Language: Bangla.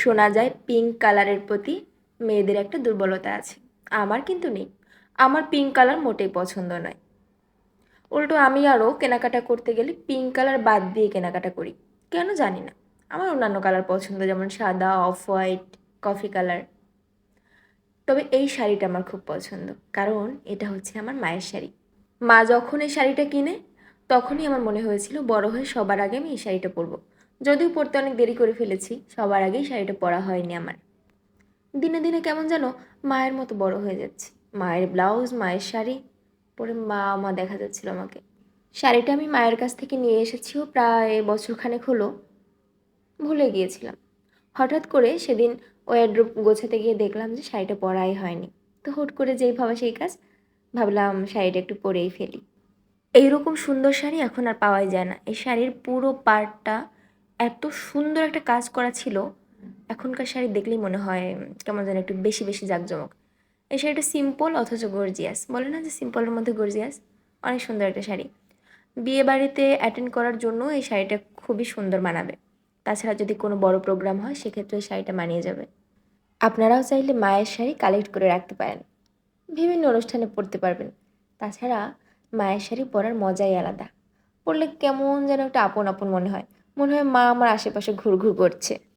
শোনা যায় পিঙ্ক কালারের প্রতি, মেয়েদের একটা দুর্বলতা আছে। আমার কিন্তু নেই। আমার পিঙ্ক কালার মোটেই পছন্দ নয়। উল্টো আমি আরও কেনাকাটা করতে গেলে পিঙ্ক কালার বাদ দিয়ে কেনাকাটা করি। কেন জানি না। আমার অন্যান্য কালার পছন্দ, যেমন সাদা অফ হোয়াইট কফি কালার তবে এই শাড়িটা আমার খুব পছন্দ। কারণ এটা হচ্ছে আমার মায়ের শাড়ি। মা যখন এই শাড়িটা কিনে, তখনই আমার মনে হয়েছিল বড় হয়ে সবার আগে আমি এই শাড়িটা পরবো। যদিও পরতে অনেক দেরি করে ফেলেছি, সবার আগেই শাড়িটা পরা হয়নি আমার। দিনে দিনে কেমন যেন মায়ের মতো বড় হয়ে যাচ্ছে। মায়ের ব্লাউজ, মায়ের শাড়ি পরে মা মা দেখা যাচ্ছিল আমাকে। শাড়িটা আমি মায়ের কাছ থেকে নিয়ে এসেছিও প্রায় বছরখানেক হলো, ভুলে গিয়েছিলাম। হঠাৎ করে সেদিন ওয়ারড্রোপ গোছাতে গিয়ে দেখলাম যে শাড়িটা পরাই হয়নি। তো হুট করে যেই ভাবা সেই কাজ, ভাবলাম শাড়িটা একটু পরেই ফেলি। এইরকম সুন্দর শাড়ি এখন আর পাওয়াই যায় না। এই শাড়ির পুরো পার্টটা এত সুন্দর একটা কাজ করা ছিল। এখনকার শাড়ি দেখলেই মনে হয় কেমন যেন একটু বেশি বেশি জাঁকজমক। এই শাড়িটা সিম্পল অথচ গর্জিয়াস বলে না যে সিম্পলের মধ্যে গর্জিয়াস অনেক সুন্দর একটা শাড়ি। বিয়ে বাড়িতে অ্যাটেন্ড করার জন্য এই শাড়িটা খুবই সুন্দর মানাবে। তাছাড়া যদি কোনো বড় প্রোগ্রাম হয়, সেক্ষেত্রে এই শাড়িটা মানিয়ে যাবে। আপনারাও চাইলে মায়ের শাড়ি কালেক্ট করে রাখতে পারেন। বিভিন্ন অনুষ্ঠানে পরতে পারবেন। তাছাড়া মায়ের শাড়ি পরার মজাই আলাদা। পরলে কেমন যেন একটা আপন আপন মনে হয়। মনে হয় মা আমার আশেপাশে ঘুরঘুর করছে।